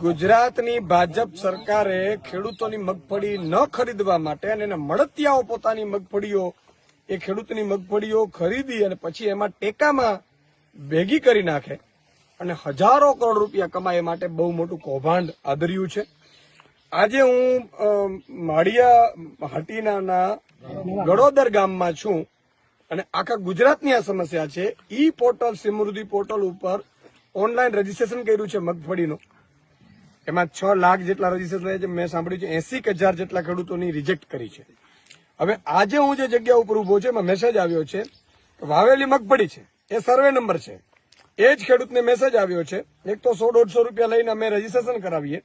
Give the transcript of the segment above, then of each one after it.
ગુજરાતની ભાજપ સરકારે ખેડૂતોની મગફળી ન ખરીદવા માટે અને એના મળતિયાઓ પોતાની મગફળીઓ, એ ખેડૂતની મગફળીઓ ખરીદી અને પછી એમાં ટેકામાં ભેગી કરી નાખે અને હજારો કરોડ રૂપિયા કમાય માટે બહુ મોટું કૌભાંડ આદર્યું છે. આજે હું માળિયા હાટીનાના ગડોદર ગામમાં છું અને આખા ગુજરાતની આ સમસ્યા છે. ઈ પોર્ટલ સમૃદ્ધિ પોર્ટલ ઉપર ઓનલાઈન રજીસ્ટ્રેશન કર્યું છે મગફળીનું. એમાં છ લાખ જેટલા રજીસ્ટ્રેશન થયા છે. મેં સાંભળ્યું છે એસી હજાર જેટલા ખેડૂતોની રિજેક્ટ કરી છે. હવે આજે હું જે જગ્યા ઉપર ઊભો છું, એમાં મેસેજ આવ્યો છે વાવેલી મગફળી છે. એ સર્વે નંબર છે. એ જ ખેડૂતને મેસેજ આવ્યો છે. એક તો સો દોઢસો રૂપિયા લઈને અમે રજીસ્ટ્રેશન કરાવીએ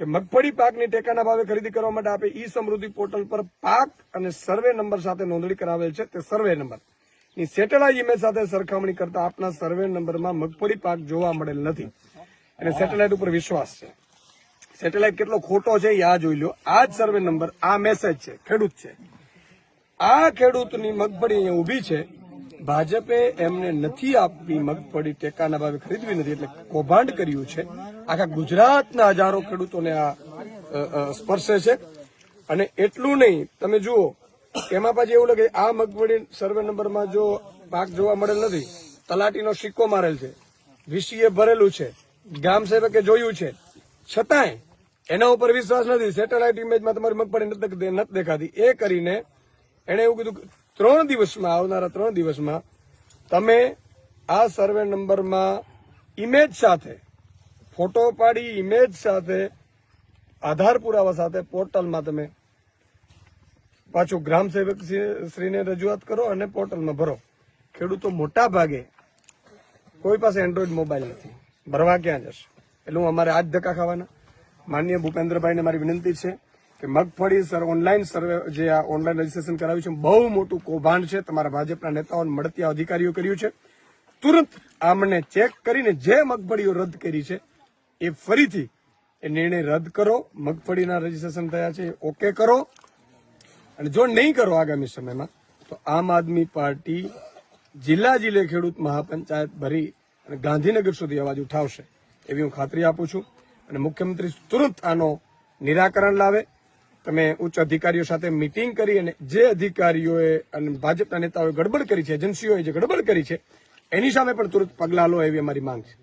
કે મગફળી પાકની ટેકાના ભાવે ખરીદી કરવા માટે આપે ઈ સમૃદ્ધિ પોર્ટલ પર પાક અને સર્વે નંબર સાથે નોંધણી કરાવેલ છે. તે સર્વે નંબર ની સેટેલાઇટ ઇમેજ સાથે સરખામણી કરતા આપના સર્વે નંબરમાં મગફળી પાક જોવા મળેલ નથી. અને સેટેલાઇટ ઉપર વિશ્વાસ છે. સેટેલાઇટ કેટલો ખોટો છે આ જોઈ લો. આ જ સર્વે નંબર, આ મેસેજ છે, ખેડૂત છે. આ ખેડૂતની મગફળી અહીંયા ઊભી છે. ભાજપે એમને નથી આપવી મગફળી ટેકાના ભાવે ખરીદવી નથી એટલે કૌભાંડ કર્યું છે. આખા ગુજરાતના હજારો ખેડૂતોને આ સ્પર્શે છે. અને એટલું નહીં, તમે જુઓ એમાં પછી એવું લાગે આ મગફળી સર્વે નંબરમાં જો પાક જોવા મળેલ નથી, તલાટીનો સિક્કો મારેલ છે, વીસીએ ભરેલું છે, ગામ સેવકે જોયું છે. છતાંય એના ઉપર વિશ્વાસ નથી. સેટેલાઇટ ઇમેજમાં તમારી મગફળી નથી દેખાતી. એ કરીને એણે એવું કીધું ત્રણ દિવસમાં, આવનારા ત્રણ દિવસમાં તમે આ સર્વે નંબરમાં ઇમેજ સાથે ફોટો પાડી ઇમેજ સાથે, આધાર પુરાવા સાથે પોર્ટલમાં તમે પાછું ગ્રામ સેવક શ્રીને રજૂઆત કરો અને પોર્ટલમાં ભરો. ખેડૂતો મોટા ભાગે કોઈ પાસે એન્ડ્રોઈડ મોબાઈલ નથી. ભરવા ક્યાં જશે? એટલે હું અમારે આજ ધક્કા ખાવાના. માનનીય ભૂપેન્દ્રભાઈને મારી વિનંતી છે કે મગફળી સર ઓનલાઈન સર્વે જે આ ઓનલાઈન રજીસ્ટ્રેશન કરાવ્યું છે, બહુ મોટું કૌભાંડ છે. તમારા ભાજપના નેતાઓને મળતી અધિકારીઓ કર્યું છે. તુરંત આમને ચેક કરીને જે મગફળીઓ રદ કરી છે, એ ફરીથી એ નિર્ણય રદ કરો. મગફળીના રજીસ્ટ્રેશન થયા છે ઓકે કરો. અને જો નહીં કરો આગામી સમયમાં, તો આમ આદમી પાર્ટી જિલ્લા જિલ્લે ખેડૂત મહાપંચાયત ભરી અને ગાંધીનગર સુધી અવાજ ઉઠાવશે એવી હું ખાતરી આપું છું. અને મુખ્યમંત્રી તુરંત આનો નિરાકરણ લાવે. તમે ઉચ્ચ અધિકારીઓ સાથે મીટિંગ કરી અને જે અધિકારીઓએ અને ભાજપના નેતાઓએ ગડબડ કરી છે, એજન્સીઓએ જે ગડબડ કરી છે, એની સામે પણ તુરંત પગલાં લો એવી અમારી માંગ છે.